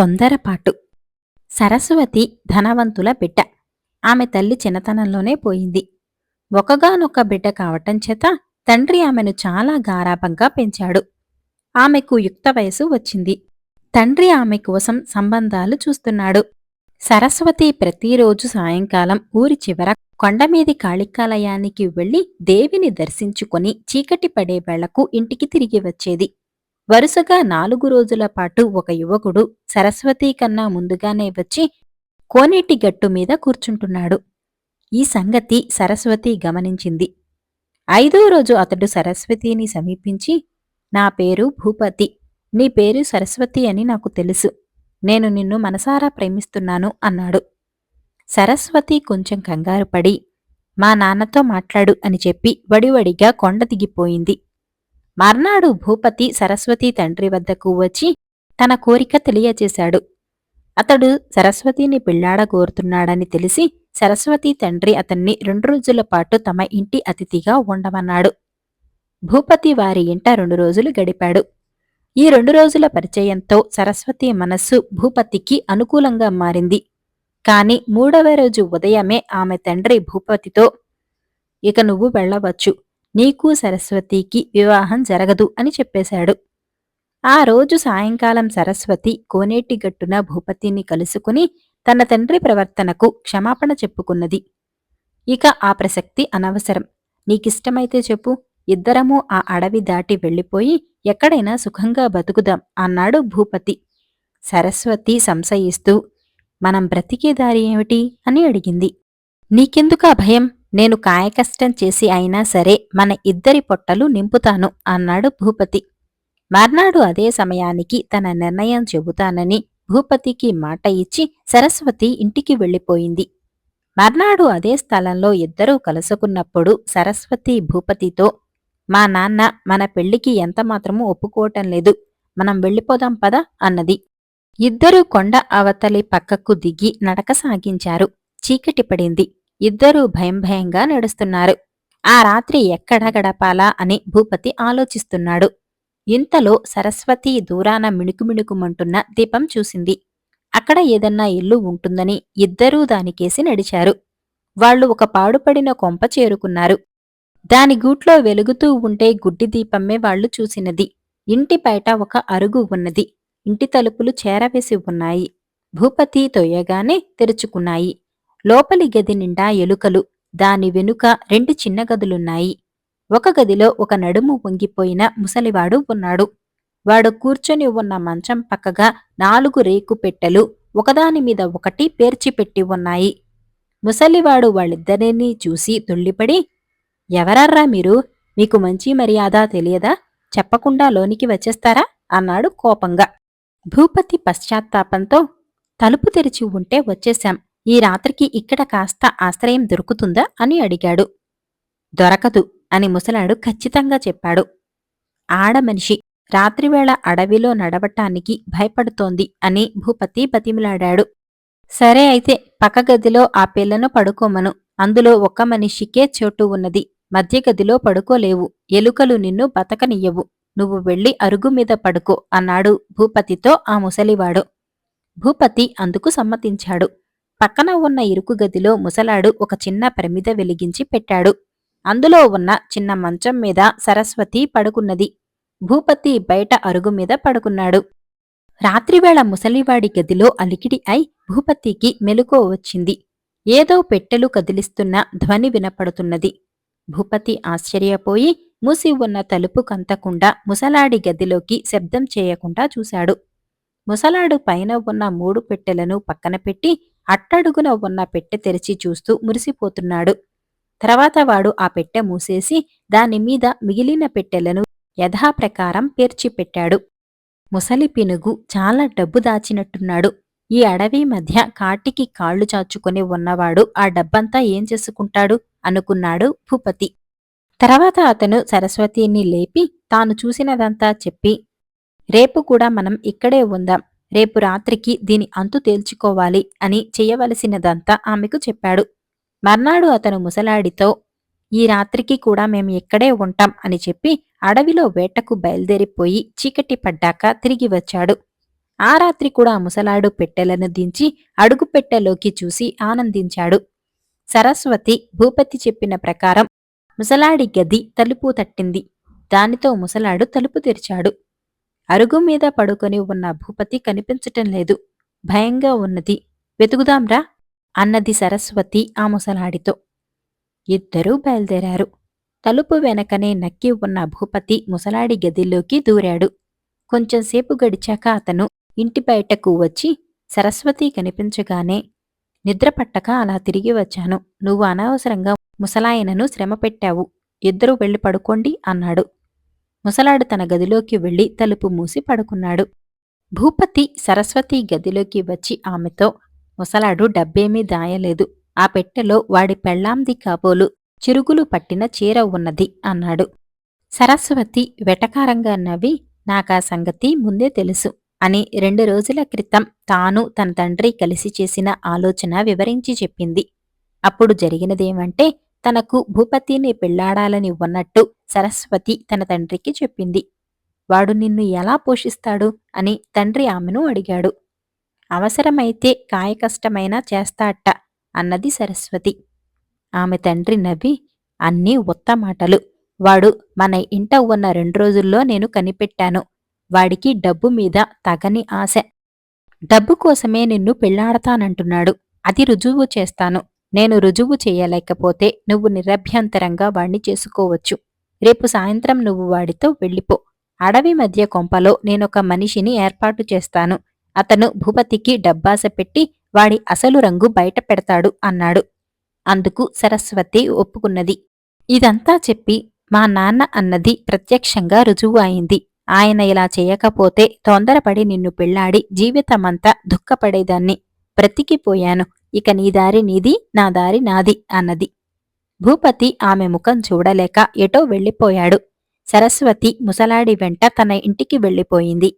తొందరపాటు. సరస్వతి ధనవంతుల బిడ్డ. ఆమె తల్లి చిన్నతనంలోనే పోయింది. ఒకగానొక్క బిడ్డ కావటం చేత తండ్రి ఆమెను చాలా గారాభంగా పెంచాడు. ఆమెకు యుక్త వయసు వచ్చింది. తండ్రి ఆమె కోసం సంబంధాలు చూస్తున్నాడు. సరస్వతి ప్రతిరోజు సాయంకాలం ఊరి చివర కొండమీది కాళికాలయానికి వెళ్ళి దేవిని దర్శించుకొని చీకటి పడే వేళకు ఇంటికి తిరిగి వచ్చేది. వరుసగా నాలుగు రోజుల పాటు ఒక యువకుడు సరస్వతి కన్నా ముందుగానే వచ్చి కోనేటి గట్టు మీద కూర్చుంటున్నాడు. ఈ సంగతి సరస్వతి గమనించింది. ఐదో రోజు అతడు సరస్వతిని సమీపించి నా పేరు భూపతి నీ పేరు సరస్వతి అని నాకు తెలుసు. నేను నిన్ను మనసారా ప్రేమిస్తున్నాను అన్నాడు. సరస్వతి కొంచెం కంగారుపడి మా నాన్నతో మాట్లాడు అని చెప్పి వడివడిగా కొండ దిగిపోయింది. మర్నాడు భూపతి సరస్వతి తండ్రి వద్దకు వచ్చి తన కోరిక తెలియచేశాడు అతడు సరస్వతిని పెళ్ళాడగోరుతున్నాడని తెలిసి సరస్వతి తండ్రి అతన్ని రెండు రోజుల పాటు తమ ఇంటి అతిథిగా ఉండమన్నాడు. భూపతి వారి ఇంట రెండు రోజులు గడిపాడు. ఈ రెండు రోజుల పరిచయంతో సరస్వతి మనస్సు భూపతికి అనుకూలంగా మారింది. కాని మూడవ రోజు ఉదయమే ఆమె తండ్రి భూపతితో ఇక నువ్వు వెళ్ళవచ్చు. నీకు సరస్వతికి వివాహం జరగదు అని చెప్పేశాడు. ఆ రోజు సాయంకాలం సరస్వతి కోనేటి గట్టున భూపతిని కలుసుకుని తన తండ్రి ప్రవర్తనకు క్షమాపణ చెప్పుకున్నది. ఇక ఆ ప్రసక్తి అనవసరం. నీకిష్టమైతే చెప్పు. ఇద్దరమూ ఆ అడవి దాటి వెళ్ళిపోయి ఎక్కడైనా సుఖంగా బతుకుదాం అన్నాడు భూపతి. సరస్వతి సంశయిస్తూ మనం బ్రతికే దారి ఏమిటి? అని అడిగింది. నీకెందుకా భయం నేను కాయకష్టం చేసి అయినా సరే మన ఇద్దరి పొట్టలు నింపుతాను అన్నాడు భూపతి. మర్నాడు అదే సమయానికి తన నిర్ణయం చెబుతానని భూపతికి మాట ఇచ్చి సరస్వతి ఇంటికి వెళ్ళిపోయింది. మర్నాడు అదే స్థలంలో ఇద్దరూ కలుసుకున్నప్పుడు సరస్వతి భూపతితో మా నాన్న మన పెళ్ళికి ఎంతమాత్రమూ ఒప్పుకోవటం లేదు. మనం వెళ్ళిపోదాం పదా అన్నది. ఇద్దరూ కొండ అవతలి పక్కకు దిగి నడక సాగించారు. చీకటి పడింది. ఇద్దరూ భయం భయంగా నడుస్తున్నారు. ఆ రాత్రి ఎక్కడ గడపాలా అని భూపతి ఆలోచిస్తున్నాడు. ఇంతలో సరస్వతి దూరాన మిణుకుమిణుకుమంటున్న దీపం చూసింది. అక్కడ ఏదన్నా ఇల్లు ఉంటుందని ఇద్దరూ దానికేసి నడిచారు. వాళ్ళు ఒక పాడుపడిన కొంప చేరుకున్నారు. దాని గూట్లో వెలుగుతూ ఉంటే గుడ్డి దీపమ్మే వాళ్ళు చూసినది. ఇంటి బయట ఒక అరుగు ఉన్నది. ఇంటి తలుపులు చేరవేసి ఉన్నాయి. భూపతి తొయ్యగానే తెరుచుకున్నాయి. లోపలి గది నిండా ఎలుకలు దాని వెనుక రెండు చిన్న గదులున్నాయి. ఒక గదిలో ఒక నడుము వంగిపోయిన ముసలివాడు ఉన్నాడు. వాడు కూర్చొని ఉన్న మంచం పక్కగా నాలుగు రేకు పెట్టెలు ఒకదాని మీద ఒకటి పేర్చిపెట్టి ఉన్నాయి. ముసలివాడు వాళ్ళిద్దరినీ చూసి తుళ్ళిపడి ఎవరర్రా మీరు? మీకు మంచి మర్యాద తెలియదా? చెప్పకుండా లోనికి వచ్చేస్తారా? అన్నాడు కోపంగా. భూపతి పశ్చాత్తాపంతో తలుపు తెరిచి ఉంటే వచ్చేశాం. ఈ రాత్రికి ఇక్కడ కాస్త ఆశ్రయం దొరుకుతుందా అని అడిగాడు. దొరకదు అని ముసలాడు ఖచ్చితంగా చెప్పాడు. ఆడమనిషి రాత్రివేళ అడవిలో నడవటానికి భయపడుతోంది అని భూపతి బతిమిలాడాడు. సరే అయితే పక్క గదిలో ఆ పిల్లను పడుకోమను. అందులో ఒక్క మనిషికే చోటు ఉన్నది. మధ్య గదిలో పడుకోలేవు. ఎలుకలు నిన్ను బతకనియ్యవు. నువ్వు వెళ్ళి అరుగు మీద పడుకో అన్నాడు భూపతితో ఆ ముసలివాడు. భూపతి అందుకు సమ్మతించాడు. పక్కన ఉన్న ఇరుకు గదిలో ముసలాడు ఒక చిన్న ప్రమిద వెలిగించి పెట్టాడు. అందులో ఉన్న చిన్న మంచం మీద సరస్వతి పడుకున్నది. భూపతి బయట అరుగు మీద పడుకున్నాడు. రాత్రివేళ ముసలివాడి గదిలో అలికిడి అయి భూపతికి మెలుకో వచ్చింది. ఏదో పెట్టెలు కదిలిస్తున్న ధ్వని వినపడుతున్నది. భూపతి ఆశ్చర్యపోయి మూసి ఉన్న తలుపు కంతకుండా ముసలాడి గదిలోకి శబ్దం చేయకుండా చూశాడు. ముసలాడు పైన ఉన్న మూడు పెట్టెలను పక్కన పెట్టి అట్టడుగున ఉన్న పెట్టె తెరిచి చూస్తూ మురిసిపోతున్నాడు. తర్వాత వాడు ఆ పెట్టె మూసేసి దానిమీద మిగిలిన పెట్టెలను యథాప్రకారం పేర్చిపెట్టాడు ముసలి పినుగు చాలా డబ్బు దాచినట్టున్నాడు. ఈ అడవి మధ్య కాటికి కాళ్ళు చాచుకుని ఉన్నవాడు ఆ డబ్బంతా ఏం చేసుకుంటాడు? అనుకున్నాడు భూపతి. తర్వాత అతను సరస్వతిని లేపి తాను చూసినదంతా చెప్పి రేపు కూడా మనం ఇక్కడే ఉందాం. రేపు రాత్రికి దీని అంతు తేల్చుకోవాలి అని చేయవలసినదంతా ఆమెకు చెప్పాడు. మర్నాడు అతను ముసలాడితో ఈ రాత్రికి కూడా మేము ఇక్కడే ఉంటాం అని చెప్పి అడవిలో వేటకు బయలుదేరిపోయి చీకటి పడ్డాక తిరిగి వచ్చాడు. ఆ రాత్రి కూడా ముసలాడు పెట్టెలను దించి అడుగు పెట్టెలోకి చూసి ఆనందించాడు. సరస్వతి భూపతి చెప్పిన ప్రకారం ముసలాడి గది తలుపు తట్టింది. దానితో ముసలాడు తలుపు తెరిచాడు. అరుగు మీద పడుకొని ఉన్న భూపతి కనిపించటం లేదు. భయంగా ఉన్నది. వెతుకుదాంరా అన్నది సరస్వతి ఆ ముసలాడితో. ఇద్దరూ బయలుదేరారు. తలుపు వెనకనే నక్కి ఉన్న భూపతి ముసలాడి గదిలోకి దూరాడు. కొంచెంసేపు గడిచాక అతను ఇంటి బయటకు వచ్చి సరస్వతి కనిపించగానే నిద్రపట్టక అలా తిరిగి వచ్చాను. నువ్వు అనవసరంగా ముసలాయనను శ్రమ పెట్టావు ఇద్దరూ వెళ్ళి పడుకోండి అన్నాడు. ముసలాడు తన గదిలోకి వెళ్ళి తలుపు మూసి పడుకున్నాడు. భూపతి సరస్వతి గదిలోకి వచ్చి ఆమెతో ముసలాడు డబ్బేమీ దాయలేదు. ఆ పెట్టెలో వాడి పెళ్ళాంది కాబోలు. చిరుగులు పట్టిన చీర ఉన్నది అన్నాడు. సరస్వతి వెటకారంగా నవ్వి నాకా సంగతి ముందే తెలుసు అని రెండు రోజుల క్రితం తాను తన తండ్రి కలిసి చేసిన ఆలోచన వివరించి చెప్పింది. అప్పుడు జరిగినదేమంటే తనకు భూపతిని పెళ్ళాడాలని ఉన్నట్టు సరస్వతి తన తండ్రికి చెప్పింది. వాడు నిన్ను ఎలా పోషిస్తాడు? అని తండ్రి ఆమెను అడిగాడు. అవసరమైతే కాయకష్టమైనా చేస్తాట అన్నది సరస్వతి. ఆమె తండ్రి నవ్వి అన్నీ ఉత్త మాటలు. వాడు మన ఇంట ఉన్న రెండు రోజుల్లో నేను కనిపెట్టాను. వాడికి డబ్బు మీద తగని ఆశ. డబ్బు కోసమే నిన్ను పెళ్ళాడతానంటున్నాడు. అది రుజువు చేస్తాను. నేను రుజువు చేయలేకపోతే నువ్వు నిరభ్యంతరంగా వాణ్ణి చేసుకోవచ్చు. రేపు సాయంత్రం నువ్వు వాడితో వెళ్ళిపో. అడవి మధ్య కొంపలో నేనొక మనిషిని ఏర్పాటు చేస్తాను. అతను భూపతికి డబ్బాస పెట్టి వాడి అసలు రంగు బయట పెడతాడు అన్నాడు. అందుకు సరస్వతి ఒప్పుకున్నది. ఇదంతా చెప్పి మా నాన్న అన్నది ప్రత్యక్షంగా రుజువు అయింది. ఆయన ఇలా చేయకపోతే తొందరపడి నిన్ను పెళ్ళాడి జీవితమంతా దుఃఖపడేదాన్ని. బ్రతికిపోయాను. ఇక నీ దారి నీది నా దారి నాది అన్నది. భూపతి ఆమె ముఖం చూడలేక ఎటో వెళ్ళిపోయాడు. సరస్వతి ముసలాడి వెంట తన ఇంటికి వెళ్ళిపోయింది.